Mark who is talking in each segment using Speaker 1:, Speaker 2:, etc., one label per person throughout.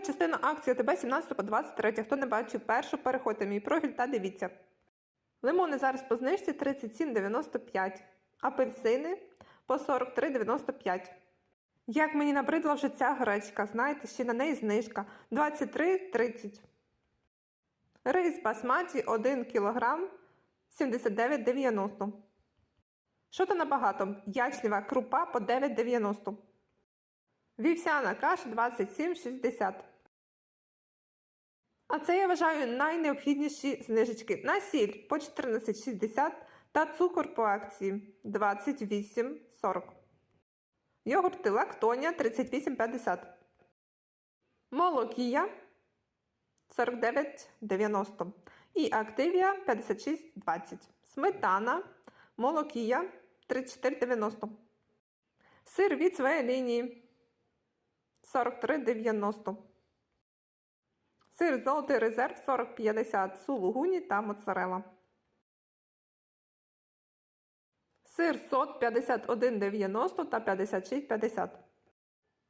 Speaker 1: Частина акції АТБ 17 по 23. Хто не бачив першу, переходьте в мій профіль та дивіться. Лимони зараз по знижці 37,95. Апельсини по 43,95. Як мені набридла вже ця гречка, знаєте, ще на неї знижка 23,30. Рис басматі 1 кг 79,90. Що то набагато? Ячнева крупа по 9,90. Вівсяна каша 27,60. А це я вважаю найнеобхідніші знижечки. На сіль по 14,60 та цукор по акції 28,40. Йогурти лактоня 38,50. Молокія 49,90. І активія 56,20. Сметана, молокія 34,90. Сир від своєї лінії 43,90. Сир золотий резерв 40,50 сулугуні та моцарела. Сир сот 51,90 та 56,50.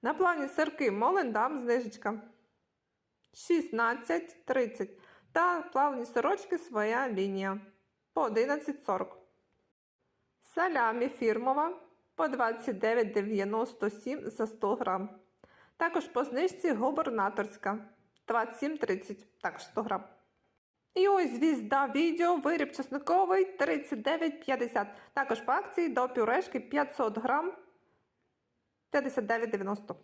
Speaker 1: На плані сирки Молендам знижечка 16,30 та плавні сирочки своя лінія по 11,40. Салямі фірмова по 29,97 за 100 грам. Також по знижці губернаторська 27,30, також 100 грам. І ось звізда відео, виріб чесниковий 39,50. Також по акції до пюрешки 500 грам 59,90.